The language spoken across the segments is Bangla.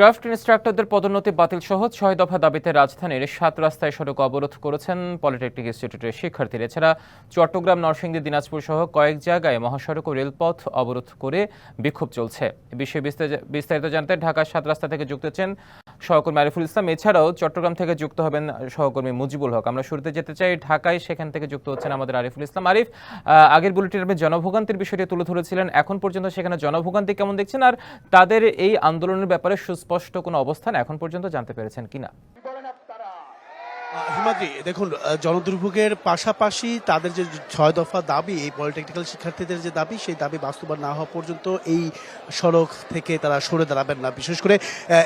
ক্রাফট ইনস্ট্রাক্টরদের পদোন্নতি বাতিল সহ ছয় দফা দাবিতে রাজধানীর সাত রাস্তায় সড়ক অবরোধ করেছেন পলিটেকনিক ইনস্টিটিউটের শিক্ষার্থীরা। এছাড়া চট্টগ্রাম, নরসিংদী, দিনাজপুর সহ কয়েক জায়গায় মহাসড়ক ও রেলপথ অবরোধ করে বিক্ষোভ চলছে। বিষয়ে বিস্তারিত জানতে ঢাকার সাত রাস্তা থেকে যুক্ত হচ্ছেন সহকর্মী আরিফুল ইসলাম। এছাড়াও চট্টগ্রাম থেকে যুক্ত হবেন সহকর্মী মুজিবুল হক। আমরা শুরুতে যেতে চাই ঢাকায়, সেখান থেকে যুক্ত হচ্ছেন আমাদের আরিফুল ইসলাম। আরিফ আগের বুলেটিনে আপনি জনভোগান্তির বিষয়টি তুলে ধরেছিলেন। এখন পর্যন্ত সেখানে জনভোগান্তি কেমন দেখছেন? আর তাদের এই আন্দোলনের ব্যাপারে সুস্পষ্ট কোনো অবস্থান এখন পর্যন্ত জানতে পেরেছেন কিনা? হিমাদ্রি, দেখুন জনদুর্ভোগের পাশাপাশি তাদের যে ছয় দফা দাবি, এই পলিটেকনিক্যাল শিক্ষার্থীদের যে দাবি, সেই দাবি বাস্তবায়ন না হওয়া পর্যন্ত এই সড়ক থেকে তারা সরে দাঁড়াবেন না। বিশেষ করে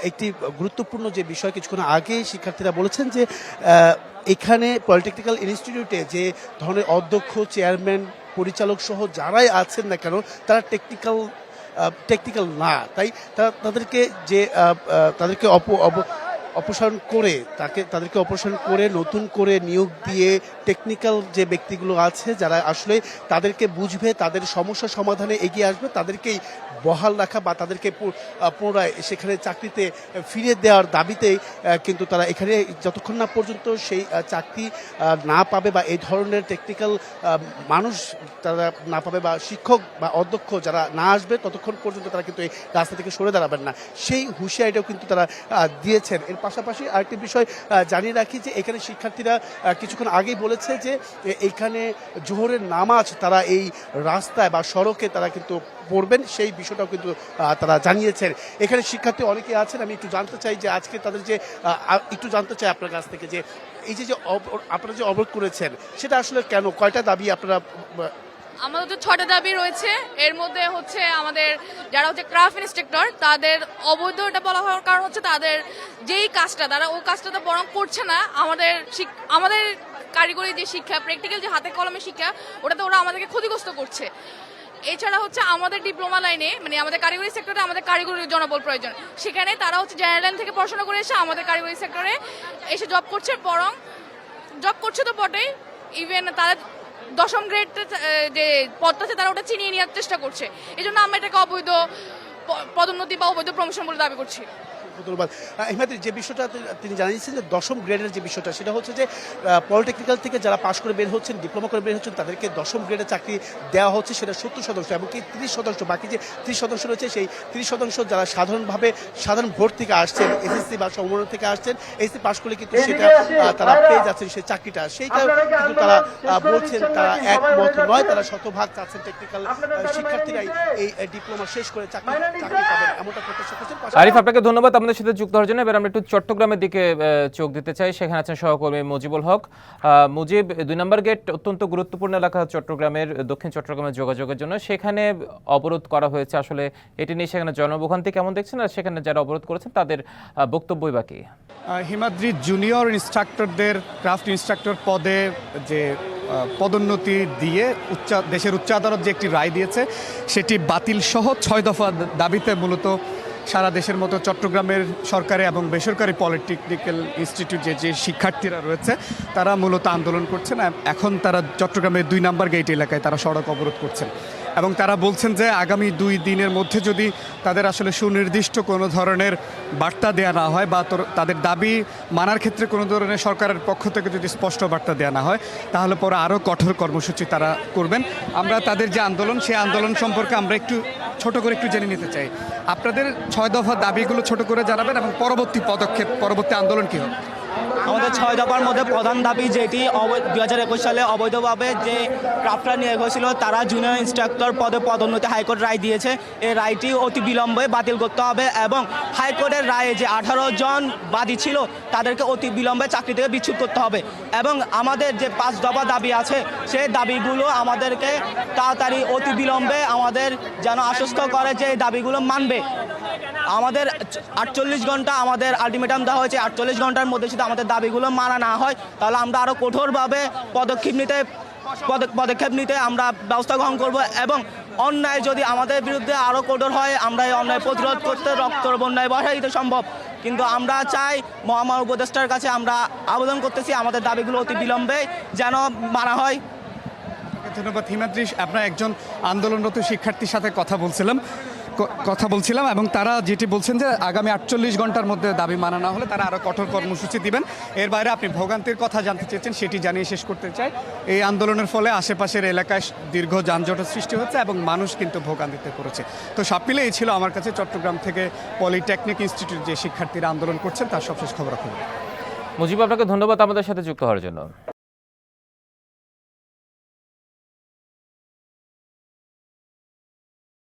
একটি গুরুত্বপূর্ণ যে বিষয় কিছুক্ষণ আগে শিক্ষার্থীরা বলেছেন যে এখানে পলিটেকনিক্যাল ইনস্টিটিউটে যে ধরনের অধ্যক্ষ, চেয়ারম্যান, পরিচালক সহ যারাই আছেন না কেন, তারা টেকনিক্যাল টেকনিক্যাল না। তাই তাদেরকে যে তাদেরকে অপ অপসারণ করে, তাকে, তাদেরকে অপসারণ করে, নতুন করে নিয়োগ দিয়ে টেকনিক্যাল যে ব্যক্তিগুলো আছে, যারা আসলে তাদেরকে বুঝবে, তাদের সমস্যা সমাধানে এগিয়ে আসবে, তাদেরকেই বহাল রাখা বা তাদেরকে পুনরায় সেখানে চাকরিতে ফিরে দেওয়ার দাবিতে কিন্তু তারা এখানে যতক্ষণ না পর্যন্ত সেই চাকরি না পাবে বা এই ধরনের টেকনিক্যাল মানুষ তারা না পাবে বা শিক্ষক বা অধ্যক্ষ যারা না আসবে, ততক্ষণ পর্যন্ত তারা কিন্তু এই রাস্তা থেকে সরে দাঁড়াবেন না। সেই হুঁশিয়ারিটাও কিন্তু তারা দিয়েছেন। পাশাপাশি আরেকটি বিষয় জানিয়ে রাখি যে এখানে শিক্ষার্থীরা কিছুক্ষণ আগেই বলেছে যে এইখানে জোহরের নামাজ তারা এই রাস্তায় বা সড়কে তারা কিন্তু পড়বেন, সেই বিষয়টাও কিন্তু তারা জানিয়েছেন। এখানে শিক্ষার্থী অনেকে আছেন, আমি একটু জানতে চাই যে আজকে তাদের যে একটু জানতে চাই আপনার কাছ থেকে যে, এই যে আপনারা যে অবরোধ করেছেন, সেটা আসলে কেন, কয়টা দাবি আপনারা আমাদের তো ছটা দাবি রয়েছে, এর মধ্যে হচ্ছে আমাদের যারা হচ্ছে ক্রাফট ইন্সট্রাক্টর তাদের অবৈধ এটা বলা হওয়ার কারণ হচ্ছে তাদের যেই কাজটা, তারা ও কাজটা তো বরং করছে না। আমাদের আমাদের কারিগরি যে শিক্ষা প্র্যাকটিক্যাল যে হাতে কলমে শিক্ষা, ওটা তো ওরা আমাদেরকে ক্ষতিগ্রস্ত করছে। এছাড়া হচ্ছে আমাদের ডিপ্লোমা লাইনে মানে আমাদের কারিগরি সেক্টরে আমাদের কারিগরি জনবল প্রয়োজন। সেখানে তারা হচ্ছে জেনারেল লাইন থেকে পড়াশোনা করে এসে আমাদের কারিগরি সেক্টরে এসে জব করছে, বরং জব করছে তো বটেই। ইভেন তাদের দশম গ্রেড যে পদটা আছে, তারা ওটা চিনিয়ে নেওয়ার চেষ্টা করছে। এই জন্য আমরা এটাকে অবৈধ পদোন্নতি বা অবৈধ প্রমোশন বলে দাবি করছি। ধন্যবাদ হিমাদ্রি যে বিষয়টা তিনি- জানিয়েছেন যে দশম গ্রেডের যে বিষয়টা সেটা হচ্ছে যে পলিটেকনিক্যাল থেকে যারা পাশ করে বের হচ্ছেন ডিপ্লোমা করে বের হচ্ছেন তাদেরকে দশম গ্রেডের চাকরি দেওয়া হচ্ছে সেটা সত্তর শতাংশ এমনকি তিরিশ শতাংশ বাকি যে ত্রিশ শতাংশ রয়েছে সেই তিরিশ শতাংশ যারা সাধারণভাবে সাধারণ ভোট থেকে আসছেন এসএসসি বা সমন্বয় থেকে আসছেন এসএসসি পাশ করলে কিন্তু সেটা তারা পেয়ে যাচ্ছেন সেই চাকরিটা। সেইটা কিন্তু তারা আহ, বলছেন তারা একমত নয় তারা শতভাগ চাচ্ছেন টেকনিক্যাল শিক্ষার্থীরাই এই ডিপ্লোমা শেষ করে চাকরি চাকরি পাবেন এমনটা প্রত্যাশা করছেন। আরিফ আপনাকে ধন্যবাদ। আমাদের সাথে যুক্ত হওয়ার জন্য এবার আমরা একটু চট্টগ্রামের দিকে চোখ দিতে চাই। সেখানে আছেন সহকর্মী মুজিবুল হক। মুজিব, দুই নম্বর গেট অত্যন্ত গুরুত্বপূর্ণ এলাকা চট্টগ্রামের, দক্ষিণ চট্টগ্রামের যোগাযোগের জন্য। সেখানে অবরোধ করা হয়েছে। আসলে এটি নিয়ে সেখানে জনভোগান্তি কেমন দেখছেন? আর সেখানে যারা অবরোধ করেছেন, তাদের বক্তব্যই বাকি হিমাদ্রি জুনিয়র ইনস্ট্রাক্টরদের, ক্রাফট ইনস্ট্রাক্টর পদে যে পদোন্নতি দিয়ে উচ্চ, দেশের উচ্চ আদালত যে একটি রায় দিয়েছে, সেটি বাতিল সহ ছয় দফা দাবিতে মূলত সারা দেশের মতো চট্টগ্রামের সরকারি এবং বেসরকারি পলিটেকনিক্যাল ইনস্টিটিউট যে যে শিক্ষার্থীরা রয়েছে, তারা মূলত আন্দোলন করছেন এখন তারা চট্টগ্রামের দুই নাম্বার গেট এলাকায় তারা সড়ক অবরোধ করছেন। এবং তারা বলছেন যে আগামী দুই দিনের মধ্যে যদি তাদের আসলে সুনির্দিষ্ট কোনো ধরনের বার্তা দেওয়া না হয় বা তাদের দাবি মানার ক্ষেত্রে কোনো ধরনের সরকারের পক্ষ থেকে যদি স্পষ্ট বার্তা দেওয়া না হয়, তাহলে পরে আরও কঠোর কর্মসূচি তারা করবেন। আমরা তাদের যে আন্দোলন সেই আন্দোলন সম্পর্কে আমরা একটু ছোট করে একটু জেনে নিতে চাই। আপনাদের ছয় দফা দাবিগুলো ছোট করে জানাবেন এবং পরবর্তী পদক্ষেপ, পরবর্তী আন্দোলন কী হবে? আমাদের ছয় দফার মধ্যে প্রধান দাবি যেটি দুই হাজার একুশ সালে অবৈধভাবে যে ক্রাফটরা নিয়োগ হয়েছিল, তারা জুনিয়র ইনস্ট্রাক্টর পদে পদোন্নতি হাইকোর্ট রায় দিয়েছে। এই রায়টি অতি বিলম্বে বাতিল করতে হবে এবং হাইকোর্টের রায়ে যে আঠারো জন বাদী ছিল, তাদেরকে অতি বিলম্বে চাকরি থেকে বিচ্ছুত করতে হবে। এবং আমাদের যে পাঁচ দফা দাবি আছে, সেই দাবিগুলো আমাদেরকে তাড়াতাড়ি অতি বিলম্বে আমাদের যেন আশ্বস্ত করে যে এই দাবিগুলো মানবে। আমাদের আটচল্লিশ ঘণ্টা আমাদের আলটিমেটাম দেওয়া হয়েছে। আটচল্লিশ ঘণ্টার মধ্যে যদি আমাদের দাবিগুলো মানা না হয়, তাহলে আমরা আরও কঠোরভাবে পদক্ষেপ নিতে পদ- পদক্ষেপ নিতে আমরা ব্যবস্থা গ্রহণ করব এবং অন্যায় যদি আমাদের বিরুদ্ধে আরও কঠোর হয়, আমরা এই অন্যায় প্রতিরোধ করতে রক্ত বন্যায় বসাই দিতে সম্ভব। কিন্তু আমরা চাই মহামার উপদেষ্টার কাছে আমরা আবেদন করতেছি, আমাদের দাবিগুলো অতি বিলম্বে যেন মানা হয়। ধন্যবাদ হিমাদ্রি আপনার একজন আন্দোলনরত শিক্ষার্থীর সাথে কথা বলছিলাম। কথা বলছিলাম এবং তারা যেটি বলছেন যে আগামী আটচল্লিশ ঘণ্টার মধ্যে দাবি মানা না হলে তারা আরও কঠোর কর্মসূচি দিবেন। এর বাইরে আপনি ভোগান্তির কথা জানতে চেয়েছেন, সেটি জানিয়ে শেষ করতে চাই। এই আন্দোলনের ফলে আশেপাশের এলাকায় দীর্ঘ যানজটের সৃষ্টি হচ্ছে এবং মানুষ কিন্তু ভোগান্তিতে পড়েছে। তো সব মিলে এই ছিল আমার কাছে চট্টগ্রাম থেকে পলিটেকনিক ইনস্টিটিউট যে শিক্ষার্থীরা আন্দোলন করছেন, তার সবশেষ খবর খবর মুজিব, আপনাকে ধন্যবাদ আমাদের সাথে যুক্ত হওয়ার জন্য।